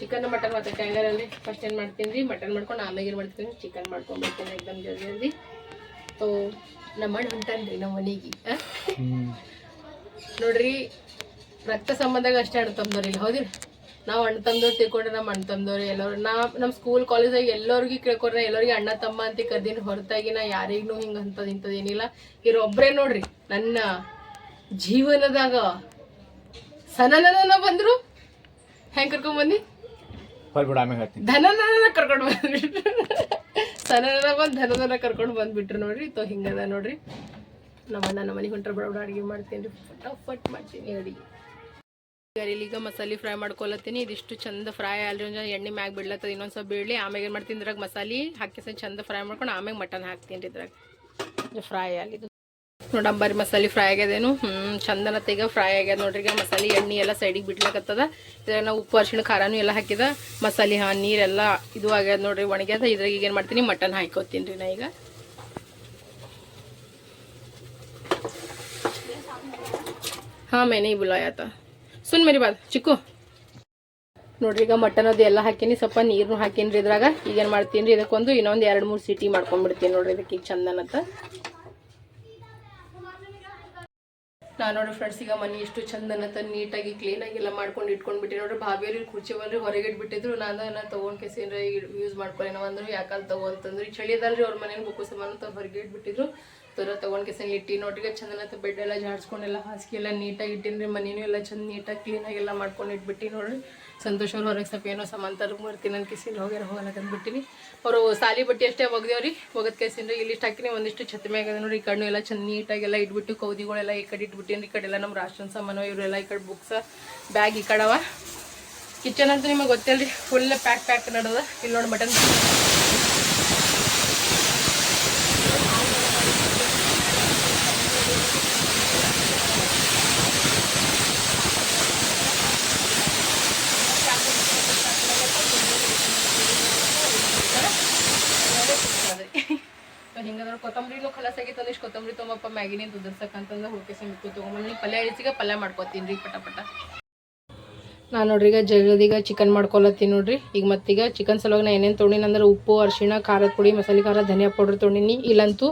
ಚಿಕನ್ ಮಟನ್ ಮತ್ತೆ ಕ್ಯಾಂಗರಲ್ಲಿ ಫಸ್ಟ್ ಏನು ಮಾಡ್ತೀನಿ ರೀ ಮಟನ್ ಮಾಡ್ಕೊಂಡು ಆಮೇಲೆ ಏನು ಮಾಡ್ತೀನಿ ಚಿಕನ್ ಮಾಡ್ಕೊಂಡ್ಬಿಡ್ತೀನಿ ಎಕ್ದಮ್ ಜಲ್ದಿ ಜಲ್ದಿ ತೋ ನಮ್ಮ ಅಣ್ಣ ಹೊಂಟಾನ ರೀ ನಮ್ಮ ಮನೆಗೆ ನೋಡ್ರಿ ರಕ್ತ ಸಂಬಂಧಾಗ ಅಷ್ಟೇ ಅಣ್ಣ ತಮ್ಮದವ್ರು ಇಲ್ಲಿ ಹೌದಿಲ್ಲ? ನಾವು ಅಣ್ಣ ತಮ್ಮದವ್ರು ತಿಳ್ಕೊಂಡ್ರೆ ನಮ್ಮ ಅಣ್ಣ ತಮ್ಮದವ್ರು ಎಲ್ಲರೂ. ನಾ ನಮ್ಮ ಸ್ಕೂಲ್ ಕಾಲೇಜಾಗ ಎಲ್ಲರಿಗೂ ಕೇಳ್ಕೊಂಡ್ರೆ ಎಲ್ಲರಿಗೆ ಅಣ್ಣ ತಮ್ಮ ಅಂತ ಕರ್ದಿನಿ ಹೊರತಾಗಿ ನಾ ಯಾರಿಗೂ ಹಿಂಗೆ ಅಂಥದ್ದು ಇಂಥದ್ದು ಏನಿಲ್ಲ. ನೋಡ್ರಿ ನನ್ನ ಜೀವನದಾಗ ಸನನನ ಬಂದ್ರು. ಹೆಂಗೆ ಕರ್ಕೊಂಬಂದು ಬಂದಿ? ಧನನ ಕರ್ಕೊಂಡು ಬಂದ್ಬಿಟ್ರು ಸನನ ಬಂದು ಧನನ ಕರ್ಕೊಂಡು ಬಂದ್ಬಿಟ್ರು ನೋಡ್ರಿ. ತೋ ಹಿಂಗದ ನೋಡ್ರಿ. ನಮ್ಮ ಅಣ್ಣ ನಮ್ಮ ಮನೆಗೆ ಹೊಂಟ್ರೆ ಬಡ ಬಡ ಅಡುಗೆ ಮಾಡ್ತೀನಿ ರೀ ಫಟಾಫಟ್ ಮಾಡ್ತೀನಿ ಅಡುಗೆ. ಈಗ ಮಸಾಲೆ ಫ್ರೈ ಮಾಡ್ಕೊಳತ್ತೀನಿ. ಇದಿಷ್ಟು ಚಂದ ಫ್ರೈ ಆಲ್ರಿ ಒಂದು ಎಣ್ಣೆ ಮ್ಯಾಗ ಬಿಡ್ಲತ್ತದ, ಇನ್ನೊಂದು ಸ್ವಲ್ಪ ಬೀಳಿ ಆಮೇಲೆ ಏನು ಮಾಡ್ತೀನಿ ಇದ್ರಾಗ ಮಸಾಲೆ ಹಾಕಿ ಸ್ವಲ್ಪ ಚಂದ ಫ್ರೈ ಮಾಡ್ಕೊಂಡು ಆಮೇಲೆ ಮಟನ್ ಹಾಕ್ತೀನಿ ಇದ್ರಾಗ. ಫ್ರೈ ಆಲಿದು ನೋಡಂಬರಿ ಮಸಾಲೆ ಫ್ರೈ ಆಗ್ಯದೇನು. ಹ್ಞೂ ಚಂದನ ಈಗ ಫ್ರೈ ಆಗ್ಯದ ನೋಡ್ರಿ. ಈಗ ಮಸಾಲೆ ಎಣ್ಣೆ ಎಲ್ಲ ಸೈಡಿಗೆ ಬಿಡ್ಲಕತ್ತದ. ಇದ್ರಾಗ ನಾವು ಉಪ್ಪು, ಅರಿಶಿಣ, ಖಾರನೂ ಎಲ್ಲ ಹಾಕಿದ. ಮಸಾಲೆ, ಹಾ ನೀರೆಲ್ಲ ಇದು ಆಗ್ಯದ ನೋಡ್ರಿ, ಒಣಗ್ಯದ. ಇದ್ರಾಗ ಈಗ ಏನು ಮಾಡ್ತೀನಿ ಮಟನ್ ಹಾಕೋತೀನಿ ರೀ ನಾ ಈಗ. ಹಾಂ, ಮೇನೆ ಬುಲಾಯ್ತ ಸುನ್ ಮರಿ ಬಾತ್ ಚಿಕ್ಕು. ನೋಡ್ರಿ, ಈಗ ಮಟನ್ ಅದು ಎಲ್ಲ ಹಾಕೀನಿ. ಸ್ವಲ್ಪ ನೀರ್ನು ಹಾಕೀನಿ ರೀ ಇದ್ರಾಗ. ಈಗೇನು ಮಾಡ್ತೀನಿ ರೀ ಇದಕ್ಕೊಂದು ಇನ್ನೊಂದು ಎರಡು ಮೂರು ಸಿಟಿ ಮಾಡ್ಕೊಂಡ್ಬಿಡ್ತೀನಿ ನೋಡ್ರಿ ಇದಕ್ಕೆ ಈಗ ಚಂದನತ್ತ ನಾನು ನೋಡ್ರಿ ಫ್ರೆಂಡ್ಸ್ ಈಗ ಮನೆ ಎಷ್ಟು ಚಂದನತ್ತ ನೀಟಾಗಿ ಕ್ಲೀನಾಗಿ ಎಲ್ಲ ಮಾಡ್ಕೊಂಡು ಇಟ್ಕೊಂಡು ಬಿಟ್ಟು ನೋಡ್ರಿ. ಭಾಬಿಯವ್ರಿಗೆ ಕುರ್ಚಿ ಬಂದ್ರಿ ಹೊರಗೆ ಇಟ್ಬಿಟ್ಟಿದ್ರು. ನಾನು ನಾ ತೊಗೊಂಡು ಕೇಸಿಂದ್ರೆ ಯೂಸ್ ಮಾಡ್ಕೊಳ್ಳೇನೋ ಅಂದ್ರು. ಯಾಕಂತ ತಗೋ ಅಂತಂದ್ರೆ. ಚಳಿ ಅದಲ್ರಿ, ಅವ್ರ ಮನೇಲಿ ಬುಕ್ಕು ಸಮಾನ ಹೊರಗೆ ಇಟ್ಬಿಟ್ಟಿದ್ರು. ತರ ತೊಗೊಂಡು ಕೇಸಿನ ಇಟ್ಟು ನೋಡ್ರಿಗೆ ಚಂದನತ್ತ ಬೆಡ್ ಎಲ್ಲ ಜಾಡ್ಸ್ಕೊಂಡೆಲ್ಲ ಹಾಸಿಗೆ ಎಲ್ಲ ನೀಟಾಗಿ ಇಟ್ಟಿನ್ರಿ, ಮನೇನು ಎಲ್ಲ ಚಂದ ನೀಟಾಗಿ ಕ್ಲೀನಾಗಿ ಎಲ್ಲ ಮಾಡ್ಕೊಂಡು ಇಟ್ಬಿಟ್ಟು ನೋಡ್ರಿ. ಸಂತೋಷ ಹೊರಗೆ ಸ್ವಲ್ಪ ಏನೋ ಸಮಾಂತರ ಬರ್ತೀನಿ ನನ್ನ ಕಿಸಿಲ್ ಹೋಗ್ಯಾರ ಹೋಗಲಕ್ಕಂದ್ಬಿಟ್ಟಿನಿ ಅವರು ಸಾಲಿ ಬಟ್ಟೆ ಅಷ್ಟೇ ಒಗ್ದೇವ್ರಿ, ಒಗದ್ ಕೆಸಿನ್ರಿ. ಇಲ್ಲಿ ಇಷ್ಟು ಹಾಕಿನಿ ಒಂದಿಷ್ಟು ಛತ್ಮೆ ಆಗದ ನೋಡಿ ಈ ಕಣ್ಣು ಎಲ್ಲ ಚಂದ ನೀಟಾಗೆಲ್ಲ ಇಟ್ಬಿಟ್ಟು ಕೌದಿಗಳೆಲ್ಲ ಈ ಕಡೆ ಇಟ್ಬಿಟ್ಟಿನಿ ಈ ಕಡೆ ಎಲ್ಲ ನಮ್ಮ ರಾಷನ್ ಸಾಮಾನು, ಇವರೆಲ್ಲ ಈ ಕಡೆ ಬುಕ್ಸ ಬ್ಯಾಗ್ ಈ ಕಡವ ಕಿಚನ್ ಅಂತೂ ನಿಮಗೆ ಗೊತ್ತಿಲ್ಲ ರೀ ಫುಲ್ ಪ್ಯಾಕ್ ಪ್ಯಾಕ್ ನಡದ. ಇಲ್ಲಿ ನೋಡಿ ಮಟನ್ ಹಿಂಗದ್ರ ಕೊತ್ತಂಬರಿನೂ ಖಲಾಸ್ ಆಗಿತ್ತು ಅಂದ್ರೆ ಕೊತ್ತಂಬರಿ ತೊಗೊಂಬಪ್ಪ ಮ್ಯಾಗಿನಿಂದ ಉದುರ್ಸಕ್ಕಂತಂದ್ರೆ ಹುಡುಕಿ ಮಿಕ್ಕು ತೊಗೊಂಬಂದು ಪಲ್ಯ ಇಳಿಸಿಗೆ ಪಲ್ಯ ಮಾಡ್ಕೊತೀನಿ ರೀ ಪಟ ಪಟ ನಾನು ನೋಡ್ರಿ ಈಗ ಜಗದೀಗ ಚಿಕನ್ ಮಾಡ್ಕೊಳತ್ತೀನಿ ನೋಡ್ರಿ. ಈಗ ಮತ್ತೀಗ ಚಿಕನ್ ಸಲುವಾಗಿ ನಾ ಏನೇನು ತೊಗೊಂಡಿನಿ ಅಂದ್ರೆ ಉಪ್ಪು, ಅರಿಶಿಣ, ಖಾರದ ಪುಡಿ, ಮಸಾಲೆ ಖಾರ, ಧನಿಯಾ ಪೌಡ್ರ್ ತೊಗೊಂಡಿನಿ. ಇಲ್ಲಂತೂ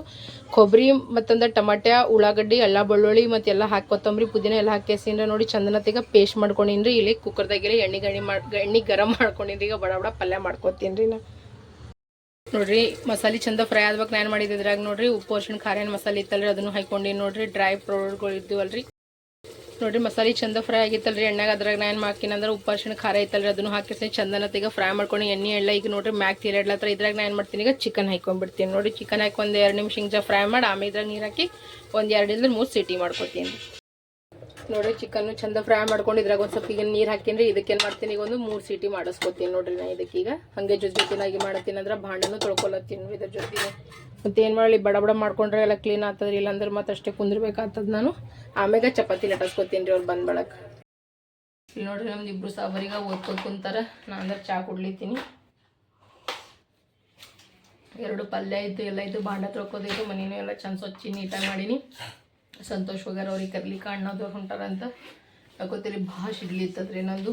ಕೊಬ್ಬರಿ ಮತ್ತಂದ್ರೆ ಟಮಾಟ್ಯ, ಉಳ್ಳಾಗಡ್ಡಿ, ಎಲ್ಲ ಬೆಳ್ಳುಳ್ಳಿ ಮತ್ತೆಲ್ಲ ಹಾಕಿ ಕೊತ್ತಂಬರಿ, ಪುದೀನ ಎಲ್ಲ ಹಾಕಿ ಕೇಸಿಂದ್ರೆ ನೋಡಿ ಚಂದನತ್ತೀಗ ಪೇಸ್ಟ್ ಮಾಡ್ಕೊಂಡಿನಿ ಇಲ್ಲಿ ಕುಕ್ಕರ್ದಾಗೆಲ್ಲ ಎಣ್ಣೆ ಗಣಿ ಮಾಡಿ ಎಣ್ಣೆ ಗರಂ ಮಾಡ್ಕೊಂಡಿನಿ ಈಗ ಬಡ ಬಡ ಪಲ್ಯ ಮಾಡ್ಕೊತೀನಿ ರೀ ನಾ. ನೋಡ್ರಿ, ಮಸಾಲೆ ಚಂದ ಫ್ರೈ ಆದ್ಬೇಕು ನಾನು ಮಾಡಿದ್ದು ಇದ್ರಾಗ ನೋಡ್ರಿ, ಉಪ್ಪು, ಅರ್ಶಿಣ, ಖಾರ ಏನು ಮಸಾಲೆ ಇತ್ತಲ್ರಿ, ಅದನ್ನು ಹಾಕೊಂಡು ನೋಡ್ರಿ ಡ್ರೈ ಪೌಡರ್ಗಳು ಇದ್ದೀವಲ್ರಿ. ನೋಡ್ರಿ, ಮಸಾಲೆ ಚಂದ ಫ್ರೈ ಆಗಿತ್ತಲ್ರಿ, ಎಣ್ಣೆಗೆ ಅದ್ರಾಗ ನಾನು ಹಾಕಿನಂದ್ರೆ ಉಪ್ಪು, ಅರ್ಶಿಣ, ಖಾರ ಐತಲ್ರಿ, ಅದನ್ನು ಹಾಕಿರ್ತೀನಿ, ಚಂದನ ಫ್ರೈ ಮಾಡ್ಕೊಂಡು ಎಣ್ಣೆ, ಎಳ್ಳ, ಈಗ ನೋಡ್ರಿ ಮ್ಯಾಕ್ ತೀರಡ್ಲತ್ರ ಇದ್ರಾಗ ನಾನು ಮಾಡ್ತೀನಿ, ಈಗ ಚಿಕನ್ ಹಾಕೊಂಡ್ಬಿಡ್ತೀನಿ ನೋಡಿ ಚಿಕನ್ ಹಾಕಿ ಒಂದು ಎರಡು ನಿಮಿಷ ಹಿಂಗೆ ಫ್ರೈ ಮಾಡಿ, ಆಮೇಲೆ ಇದ್ರಾಗ ನೀರು ಹಾಕಿ ಒಂದು ಎರಡು ಇಲ್ಲದ್ರೆ ಮೂರು ಸಿಟಿ ಮಾಡ್ಕೊತೀನಿ. ನೋಡ್ರಿ ಚಿಕನ್ ಚಂದ ಫ್ರೈ ಮಾಡ್ಕೊಂಡು ಇದ್ರಾಗ ಒಂದು ಸ್ವಲ್ಪ ಈಗ ನೀರು ಹಾಕಿನ್ರಿ ಇದಕ್ಕೆ ಏನು ಮಾಡ್ತೀನಿ, ಈಗ ಒಂದು ಮೂರು ಸೀಟಿ ಮಾಡಿಸ್ಕೊತೀನಿ ನೋಡ್ರಿ ನಾ ಇದಕ್ಕೀಗ ಹಾಗೆ ಜೊತೆ ಜೊತೆನಾಗಿ ಮಾಡತ್ತೀನಿ ಅಂದ್ರೆ ಭಾಂಡನು ತೊಳ್ಕೊಲತ್ತೀನಿ ಇದ್ರ ಜೊತೆ ಮತ್ತೆ ಏನು ಮಾಡಲಿ, ಬಡ ಬಡ ಮಾಡ್ಕೊಂಡ್ರೆ ಎಲ್ಲ ಕ್ಲೀನ್ ಆಗ್ತದ್ರಿ ಇಲ್ಲಾಂದ್ರೆ ಮತ್ತೆ ಅಷ್ಟೇ ಕುಂದ್ರಬೇಕಾಗ್ತದ ನಾನು. ಆಮ್ಯಾಗ ಚಪಾತಿ ಲಟಸ್ಕೊತೀನಿ ರೀ ಅವ್ರು ಬಂದ್ ಬಳಕ. ಇಲ್ಲಿ ನೋಡ್ರಿ ನಮ್ದು ಇಬ್ರು ಸಾಬರಿಗ ಓದ್ಕೊತ ಕುಂತಾರ. ನಾ ಅಂದ್ರೆ ಚಾ ಕುಡ್ಲಿತೀನಿ. ಎರಡು ಪಲ್ಯ ಇತ್ತು ಎಲ್ಲ ಇತ್ತು ಬಾಂಡ ತೊಳ್ಕೋದಿತ್ತು ಮನೇನು ಎಲ್ಲ ಚಂದ ಸ್ವಚ್ಛ ನೀಟಾಗಿ ಮಾಡೀನಿ. ಸಂತೋಷ್ ಹೋಗ್ಯಾರ ಅವ್ರಿಗೆ ಕರ್ಲಿಕ್ಕೆ ಅಣ್ಣದವ್ರು ಹೊಂಟಾರಂತ ಯಾಕೋತಿರಿ ಭಾಳ ಸಿಡ್ಲಿತ್ತದ್ರಿ ನಂದು.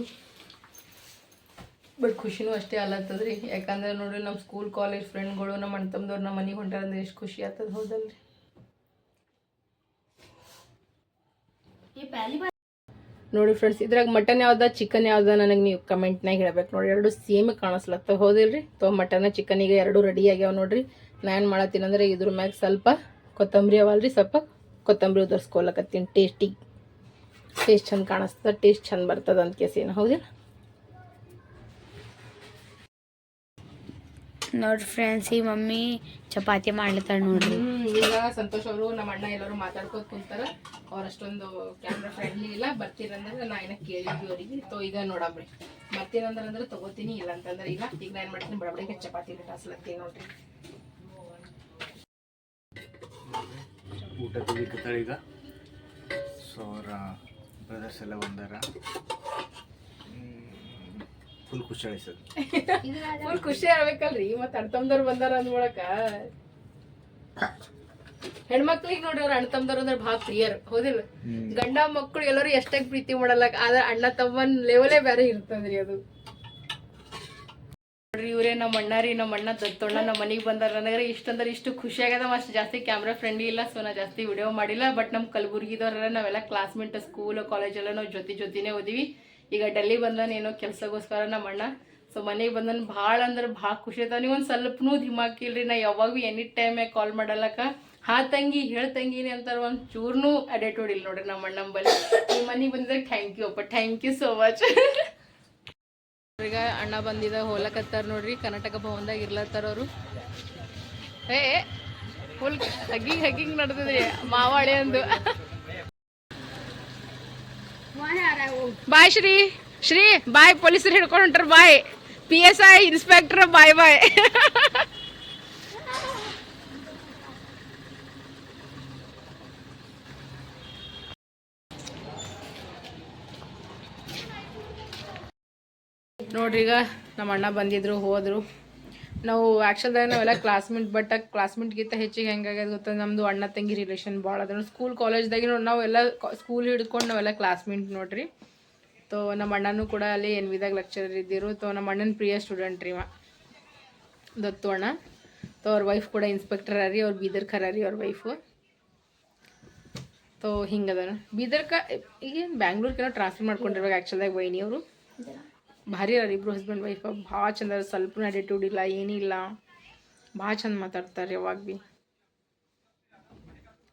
ಬಟ್ ಖುಷಿನೂ ಅಷ್ಟೇ ಅಲ್ಲತ್ತದ್ರಿ ಯಾಕಂದ್ರೆ ನೋಡ್ರಿ ನಮ್ಮ ಸ್ಕೂಲ್ ಕಾಲೇಜ್ ಫ್ರೆಂಡ್ಗಳು ನಮ್ಮ ಅಣ್ಣ ತಮ್ಮದವ್ರು ನಮ್ಮ ಮನೆಗೆ ಹೊಂಟಾರಂದ್ರೆ ಎಷ್ಟು ಖುಷಿ ಆಗ್ತದ ಹೌದಲ್ರಿ? ನೋಡಿ ಫ್ರೆಂಡ್ಸ್ ಇದ್ರಾಗ ಮಟನ್ ಯಾವ್ದ ಚಿಕನ್ ಯಾವ್ದ ನನಗೆ ನೀವು ಕಮೆಂಟ್ನಾಗ ಹೇಳ್ಬೇಕು. ನೋಡಿ ಎರಡು ಸೇಮ್ ಕಾಣಿಸ್ಲತ್ತ ಹೌದಿಲ್ರಿ? ತೊ ಮಟನ್ ಚಿಕನ್ ಈಗ ಎರಡು ರೆಡಿ ಆಗ್ಯಾವ ನೋಡ್ರಿ. ನಾನು ಮಾಡತ್ತೀನಿ ಅಂದ್ರೆ ಇದ್ರ ಮ್ಯಾಗ ಸ್ವಲ್ಪ ಕೊತ್ತಂಬರಿ ಅವಲ್ರಿ ಸ್ವಲ್ಪ ಕೊತ್ತಂಬರಿ ಉದರ್ಸ್ಕೊಳಕತ್ತೀನಿ ಟೇಸ್ಟಿಗೆ ಟೇಸ್ಟ್ ಚಂದ ಕಾಣಿಸ್ತದ ಟೇಸ್ಟ್ ಚಂದ ಬರ್ತದ ಅಂತ ಕೇಸಿನ ಹೌದಿಲ್ಲ? ನೋಡ್ರಿ ಫ್ರೆಂಡ್ಸ್ ಈ ಮಮ್ಮಿ ಚಪಾತಿ ಮಾಡ್ಲತ್ತಾಳ ನೋಡ್ರಿ. ಈಗ ಸಂತೋಷ್ ಅವರು ನಮ್ಮ ಅಣ್ಣ ಎಲ್ಲರೂ ಮಾತಾಡ್ಕೋತ ಕುಂತಾರ. ಅವ್ರ ಅಷ್ಟೊಂದು ಕ್ಯಾಮ್ರಾ ಫ್ರೆಂಡ್ಲಿ ಇಲ್ಲ. ಬರ್ತೀರಂದ್ರೆ ನಾ ಏನ ಕೇಳಿದ್ವಿ ಅವರಿಗೆ. ತೋ ಈಗ ನೋಡಬ್ರಿ ಬರ್ತೀನಂದ್ರೆ ಅಂದ್ರೆ ತಗೋತೀನಿ ಇಲ್ಲ ಅಂತಂದ್ರೆ ಇಲ್ಲ. ಈಗ ನಾ ಏನ್ ಮಾಡ್ತೀನಿ? ಬಡಬಡಿಗೆ ಚಪಾತಿ ಬಿಟ್ಟಾಸ್ಲತ್ತೀನಿ ನೋಡ್ರಿ. ಊಟ ತೆಗಿಕತ್ತಾಳ ಈಗ? ಸೊ ಅವರ ಬ್ರದರ್ಸ್ ಎಲ್ಲ ಬಂದಾರ. ಫುಲ್ ಖುಷಿ ಸರ್. ಫುಲ್ ಖುಷಿ ಆಗ್ಬೇಕಲ್ರಿ ಮತ್ತೆ ಅಣ್ಣ ತಮ್ದವ್ರು ಬಂದಾರ ಅಂದ್ಕೊಳಕ. ಹೆಣ್ಮಕ್ಳಿಗೆ ನೋಡ್ರಿ ಅವ್ರ ಅಣ್ಣ ತಮ್ಮದವ್ರು ಅಂದ್ರೆ ಭಾಳ ಪ್ರಿಯರ್ ಹೌದಿಲ್ಲ? ಗಂಡ ಮಕ್ಕಳು ಎಲ್ಲರೂ ಎಷ್ಟಾಗಿ ಪ್ರೀತಿ ಮಾಡಲ್ಲ ಆದ್ರೆ ಅಣ್ಣ ತಮ್ಮನ್ ಲೆವೆಲೇ ಬೇರೆ ಇರ್ತದ್ರಿ ಅದು. ನೋಡ್ರಿ, ಇವ್ರೇ ನಮ್ಮ ಅಣ್ಣ ರೀ, ನಮ್ಮ ಅಣ್ಣ ದತ್ತೊಣ್ಣ ನಮ್ಮ ಮನೆಗೆ ಬಂದಾರ. ನನಗೆ ಇಷ್ಟಂದ್ರೆ ಇಷ್ಟು ಖುಷಿ ಆಗ್ಯದ. ಅಷ್ಟು ಜಾಸ್ತಿ ಕ್ಯಾಮ್ರಾ ಫ್ರೆಂಡ್ಲಿ ಇಲ್ಲ ಸೊ ನಾ ಜಾಸ್ತಿ ವಿಡಿಯೋ ಮಾಡಿಲ್ಲ. ಬಟ್ ನಮ್ಮ ಕಲಬುರ್ಗಿದವ್ರ ನಾವೆಲ್ಲ ಕ್ಲಾಸ್ಮೇಟ್ ಸ್ಕೂಲ್ ಕಾಲೇಜ್ ಎಲ್ಲ ನಾವು ಜೊತೆ ಜೊತೆನೇ ಓದಿವಿ. ಈಗ ಡೆಲ್ಲಿ ಬಂದಾನ ಏನೋ ಕೆಲಸಗೋಸ್ಕರ ನಮ್ಮ ಅಣ್ಣ. ಸೊ ಮನೆಗೆ ಬಂದನ್ ಭಾಳ ಅಂದ್ರೆ ಭಾಳ ಖುಷಿ ಆಯ್ತಾವ ನೀವು ಒಂದು ಸ್ವಲ್ಪನೂ ಧಿಮಾಕಿಲ್ರಿ ನಾ ಯಾವಾಗ ಎನಿ ಟೈಮ್ ಕಾಲ್ ಮಾಡಲಕ ಹಾ ತಂಗಿ, ಹೇಳ ತಂಗಿನಿ ಅಂತಾರ ಒಂದು ಚೂರ್ನು ಇಲ್ಲ ನೋಡ್ರಿ ನಮ್ಮ ಅಣ್ಣ ಬಲ್ಲಿ ನಿಮ್ಮ ಮನೆಗೆ ಬಂದಿದ್ರೆ ಥ್ಯಾಂಕ್ ಯು ಅಪ್ಪ. ಥ್ಯಾಂಕ್ ಯು ಸೋ ಮಚ್ ಈಗ ಅಣ್ಣ ಬಂದಿದ ಹೋಲಕತ್ತಾರ ನೋಡ್ರಿ, ಕರ್ನಾಟಕ ಭವನದಾಗ ಇರ್ಲತ್ತಾರ ಅವರು. ಏ ಫುಲ್ ಹಗ್ಗಿಂಗ್ ಹಗ್ಗಿಂಗ್ ನಡೆದಿದ್ರಿ, ಮಾವಾಳಿ ಅಂದು. ಬಾಯ್ ಶ್ರೀ ಶ್ರೀ ಬಾಯ್ ಪೊಲೀಸರು ಹಿಡ್ಕೊಂಡು ಬಾಯ್. ಪಿ ಎಸ್ ಐ ಇನ್ಸ್ಪೆಕ್ಟರ್ ಬಾಯ್ ಬಾಯ್. ನೋಡ್ರಿ, ಈಗ ನಮ್ಮ ಅಣ್ಣ ಬಂದಿದ್ರು, ಹೋದ್ರು. ನಾವು ಆ್ಯಕ್ಚುಲ್ದಾಗ ನಾವೆಲ್ಲ ಕ್ಲಾಸ್ಮೇಟ್ ಬಟ್ ಕ್ಲಾಸ್ಮೇಟ್ಗಿಂತ ಹೆಚ್ಚಿಗೆ ಹೆಂಗಾಗ್ಯದ ಗೊತ್ತಾ? ನಮ್ಮದು ಅಣ್ಣ ತಂಗಿ ರಿಲೇಷನ್ ಭಾಳ ಅದ ಸ್ಕೂಲ್ ಕಾಲೇಜ್ದಾಗಿ ನೋಡಿ ನಾವೆಲ್ಲ ಸ್ಕೂಲ್ ಹಿಡ್ಕೊಂಡು ನಾವೆಲ್ಲ ಕ್ಲಾಸ್ಮೇಟ್ ನೋಡ್ರಿ. ತೋ ನಮ್ಮ ಅಣ್ಣನೂ ಕೂಡ ಅಲ್ಲಿ ಎನ್ ವಿದಾಗ ಲೆಕ್ಚರರ್ ಇದ್ದಿರು. ತೋ ನಮ್ಮ ಅಣ್ಣನ ಪ್ರಿಯ ಸ್ಟೂಡೆಂಟ್ ರೀ ದತ್ತು ಅಣ್ಣ. ತೋ ಅವ್ರ ವೈಫ್ ಕೂಡ ಇನ್ಸ್ಪೆಕ್ಟರ್ ರೀ ಅವ್ರು ಬೀದರ್ ಖರಾರಿ ಅವ್ರ ವೈಫು ತೋ ಹಿಂಗದ ಬೀದರ್ಕ ಈಗ ಬ್ಯಾಂಗ್ಳೂರ್ಗೆ ಟ್ರಾನ್ಸ್ಫರ್ ಮಾಡ್ಕೊಂಡಿರ್ಬೇಕು ಆ್ಯಕ್ಚುಲ್ದಾಗ ವೈನಿ ಅವರು. ಭಾರಿ ಅದ ಇಬ್ರು ಹಸ್ಬೆಂಡ್ ವೈಫ್ ಭಾಳ ಚಂದ ಸ್ವಲ್ಪ ಅಟಿಟ್ಯೂಡ್ ಇಲ್ಲ ಏನಿಲ್ಲ ಭಾಳ ಚಂದ ಮಾತಾಡ್ತಾರೆ ಯಾವಾಗ ಭೀ.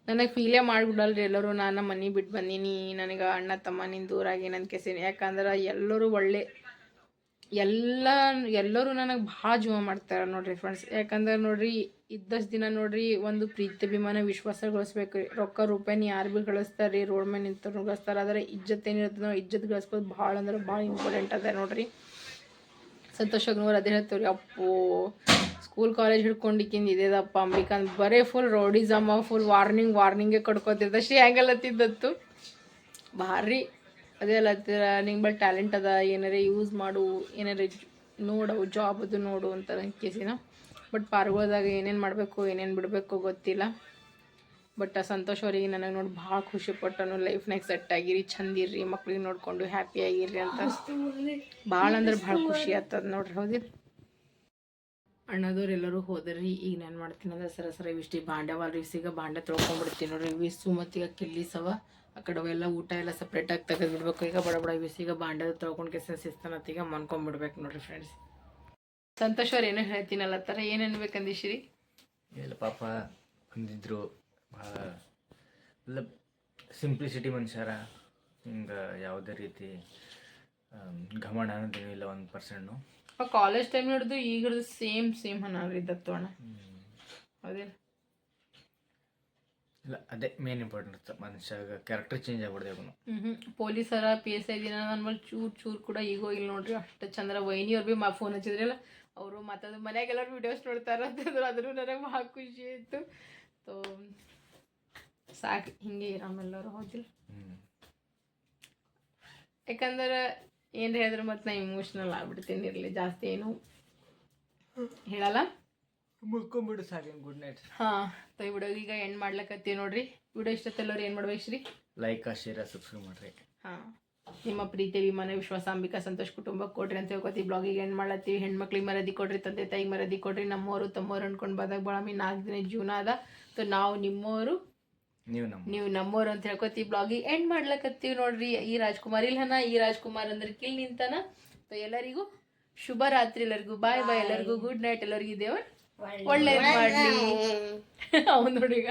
ನನಗೆ ಫೀಲೇ ಮಾಡಿಬಿಡಲ್ರಿ ಎಲ್ಲರೂ. ನಾನು ಮನೆ ಬಿಟ್ಟು ಬಂದೀನಿ. ನನಗೆ ಅಣ್ಣ, ತಮ್ಮ ನಿನ್ನ ದೂರಾಗಿ ನನ್ನ ಕೆಸಿನಿ. ಯಾಕಂದ್ರೆ ಎಲ್ಲರೂ ಒಳ್ಳೆ, ಎಲ್ಲ, ಎಲ್ಲರೂ ನನಗೆ ಭಾಳ ಜೀವ ಮಾಡ್ತಾರೆ ನೋಡ್ರಿ ಫ್ರೆಂಡ್ಸ್ ಯಾಕಂದ್ರೆ ನೋಡ್ರಿ ಇದ್ದಷ್ಟು ದಿನ ನೋಡ್ರಿ ಒಂದು ಪ್ರೀತಿ ಅಭಿಮಾನ ವಿಶ್ವಾಸ ಗಳಿಸ್ಬೇಕು. ರೀ ರೊಕ್ಕ ರೂಪಾಯಿನ ಯಾರು ಭೀ ಗಳಿಸ್ತಾರೆ ರೀ ರೋಡ್ ಮೇಲೆ ನಿಂತವ್ರು ಗಳಿಸ್ತಾರೆ. ಆದರೆ ಇಜ್ಜತ್ ಏನಿರ್ತದೆ ನಾವು ಇಜ್ಜತ್ ಗಳಿಸ್ಬೋದು. ಭಾಳ ಅಂದ್ರೆ ಭಾಳ ಇಂಪಾರ್ಟೆಂಟ್ ಅದ ನೋಡ್ರಿ. ಸಂತೋಷ್ ಅಗ್ನವ್ರು ಅದೇ ಹೇಳ್ತೀವ್ರಿ, ಅಪ್ಪು ಸ್ಕೂಲ್ ಕಾಲೇಜ್ ಹಿಡ್ಕೊಂಡಿಕ್ಕಿಂದ ಇದೇದಪ್ಪ? ಅಂಬಿಕಾಂತ್ ಬರೇ ಫುಲ್ ರೋಡಿಸಮ್ಮ ಫುಲ್ ವಾರ್ನಿಂಗ್ ವಾರ್ನಿಂಗೇ ಕಡ್ಕೊತಿದ್ದ. ಅಷ್ಟೇ ಹೆಂಗಲ್ಲತ್ತಿದ್ದತ್ತು ಭಾರಿ. ಅದೇ ಅಲ್ಲತ್ತಿರ ನಿಂಗೆ ಬಳಿ ಟ್ಯಾಲೆಂಟ್ ಅದ. ಏನಾರ ಯೂಸ್ ಮಾಡು. ಏನಾರ ನೋಡು ಜಾಬ್ ಅದು ನೋಡು ಅಂತ ಕೇಸಿನ ಬಟ್ ಪಾರ್ಗೋದಾಗ ಏನೇನು ಮಾಡಬೇಕು, ಏನೇನು ಬಿಡಬೇಕು ಗೊತ್ತಿಲ್ಲ. ಬಟ್ ಆ ಸಂತೋಷ್ ಅವರಿಗೆ ನನಗೆ ನೋಡಿ ಭಾಳ ಖುಷಿಪಟ್ಟನು ಲೈಫ್ನಾಗ ಸೆಟ್ ಆಗಿರಿ ಚಂದಿರ್ರಿ ಮಕ್ಳಿಗೆ ನೋಡಿಕೊಂಡು ಹ್ಯಾಪಿ ಆಗಿರ್ರಿ ಅಂತ. ಭಾಳ ಅಂದ್ರೆ ಭಾಳ ಖುಷಿ ಆಗ್ತದ ನೋಡ್ರಿ, ಹೌದಿರಿ? ಅಣ್ಣದವ್ರು ಎಲ್ಲರೂ ಹೋದ್ರಿ, ಈಗ ನಾನು ಮಾಡ್ತೀನಿ ಅಂದ್ರೆ ಸರ ಸರ ಇವಿಷ್ಟು ಬಾಂಡೆವಲ್ಲ ಈಗ ಬಾಂಡೆ ತೊಳ್ಕೊಂಡ್ಬಿಡ್ತೀನಿ ನೋಡ್ರಿ. ಇವಿಸು ಮತ್ತು ಈಗ ಕಿಲ್ಲಿಸವ ಆ ಕಡೆ ಎಲ್ಲ ಊಟ ಎಲ್ಲ ಸಪ್ರೇಟಾಗಿ ತೆಗೆದು ಬಿಡ್ಬೇಕು. ಈಗ ಬಡ ಬಡ ಇವಿಸಿಗ ಬಾಂಡೆ ತೊಳ್ಕೊಂಡು ಕೆಸ ಸಿಸ್ತಾನತ್ತೀಗ ಮನ್ಕೊಂಡ್ಬಿಡ್ಬೇಕು ನೋಡ್ರಿ ಫ್ರೆಂಡ್ಸ್ ಸಂತೋಷ್ ಅವ್ರು ಏನೋ ಹೇಳ್ತೀನಲ್ಲ ಥರ ಏನು ಅನ್ಬೇಕಂದಿಶ್ರೀ ಎಲ್ಲ ಪಾಪ ಬಂದಿದ್ರು ಭಾಳ ಎಲ್ಲ ಸಿಂಪ್ಲಿಸಿಟಿ ಮನುಷ್ಯರ ಹಿಂಗೆ ಯಾವುದೇ ರೀತಿ ಗಮನ ಘಮಂಡ ಅನ್ನೋದೇನು ಇಲ್ಲ ಒಂದು ಪರ್ಸೆಂಟು ಆ ಕಾಲೇಜ್ ಟೈಮ್ ಹಿಡಿದು ಈಗ ಹಿಡಿದು ಸೇಮ್ ಸೇಮ್ ಹನಾಗ್ರಿ ದತ್ತು ಅಣ್ಣ. ಹೌದಿಲ್ಲ ಇಲ್ಲ ಅದೇ ಮೇನ್ ಇಂಪಾರ್ಟೆಂಟ್ ಮನುಷ್ಯಾಗ ಕ್ಯಾರೆಕ್ಟರ್ ಚೇಂಜ್ ಆಗ್ಬಿಡ್ದೆ ಅವನು. ಹ್ಮ್ ಪೊಲೀಸರ ಪಿ ಎಸ್ ಐ ದಿನ ನನ್ನ ಮೇಲೆ ಚೂರು ಚೂರು ಕೂಡ ಈಗೋ ಇಲ್ಲ ನೋಡ್ರಿ. ಅಷ್ಟು ಚಂದ್ರ ವೈನಿ ಅವ್ರು ಭೀ ಮಾ ಫೋನ್ ಹಚ್ಚಿದ್ರಲ್ಲ ಅವರು ಮಾತಾಡೋದು ಮನ್ಯಾಗೆಲ್ಲರೂ ವಿಡಿಯೋಸ್ ನೋಡ್ತಾರೆ ಅಂತಂದ್ರೆ ಅದ್ರೂ ನನಗೆ ಭಾಳ ಖುಷಿ ಇತ್ತು ತೋ ಸಾಕು ಹಿಂಗೆ ನಾವೆಲ್ಲರೂ ಹೋದಿಲ್ಲ. ಯಾಕಂದ್ರೆ ಏನು ಹೇಳಿದ್ರೆ ಮತ್ತೆ ನಾ ಇಮೋಷ್ನಲ್ ಆಗ್ಬಿಡ್ತೀನಿ ಇರಲಿ ಜಾಸ್ತಿ ಏನು ಹೇಳಲ್ಲ. ಮುಗ್ಕೊಂಬಿಡು ಸಾಕು ಗುಡ್ ನೈಟ್. ಹಾಂ ತೈ ವಿಡಿಯೋ ಈಗ ಎಂಡ್ ಮಾಡ್ಲಕತ್ತೀವಿ ನೋಡ್ರಿ. ವಿಡಿಯೋ ಇಷ್ಟತ್ತೆಲ್ಲವ್ರು ಏನು ಮಾಡ್ಬೇಕು ಶ್ರೀ? ಲೈಕ್ ಶೇರ್ ಸಬ್ಸ್ಕ್ರೈಬ್ ಮಾಡ್ರಿ. ಹಾಂ. ನಿಮ್ಮ ಪ್ರೀತಿ ವಿಮಾನ ವಿಶ್ವಾಸ ಅಂಬಿಕಾ ಸಂತೋಷ್ ಕುಟುಂಬಕ್ಕೆ ಕೊಡ್ರಿ ಅಂತ ಹೇಳ್ಕೊತೀವಿ. ಬ್ಲಾಗಿಗೆ ಎಂಡ್ ಮಾಡ್ಲತ್ತೀವಿ. ಹೆಣ್ಮಕ್ಳಿಗೆ ಮರದಿ ಕೊಡ್ರಿ ತಂದೆ ತಾಯಿಗೆ ಮರದಿ ಕೊಡ್ರಿ. ನಮ್ಮವರು ತಮ್ಮವರು ಅನ್ಕೊಂಡು ಬಂದಾಗ ಬಳಮಿ ನಾಲ್ಕು ದಿನ ಜೀವನ ಅದ. ಸೊ ನಾವು ನಿಮ್ಮವರು ನೀವು ನಮ್ಮ ನೀವು ನಮ್ಮವ್ರು ಅಂತ ಹೇಳ್ಕೊತೀವಿ. ಬ್ಲಾಗಿಗೆ ಎಂಡ್ ಮಾಡ್ಲಕತ್ತೀವಿ ನೋಡ್ರಿ. ಈ ರಾಜ್ಕುಮಾರ್ ಇಲ್ಲನ ಈ ರಾಜ್ಕುಮಾರ್ ಅಂದ್ರೆ ಕಿಲ್ ನಿಂತನ. ಸೊ ಎಲ್ಲರಿಗೂ ಶುಭ ರಾತ್ರಿ ಎಲ್ಲರಿಗೂ. ಬಾಯ್ ಬಾಯ್ ಎಲ್ಲರಿಗೂ. ಗುಡ್ ನೈಟ್ ಎಲ್ಲರಿಗೂ ದೇವ ಒಳ್ಳೆ ಮಾಡ್ಲಿ. ಅವ್ನು *laughs* ನೋಡಿ ಈಗ.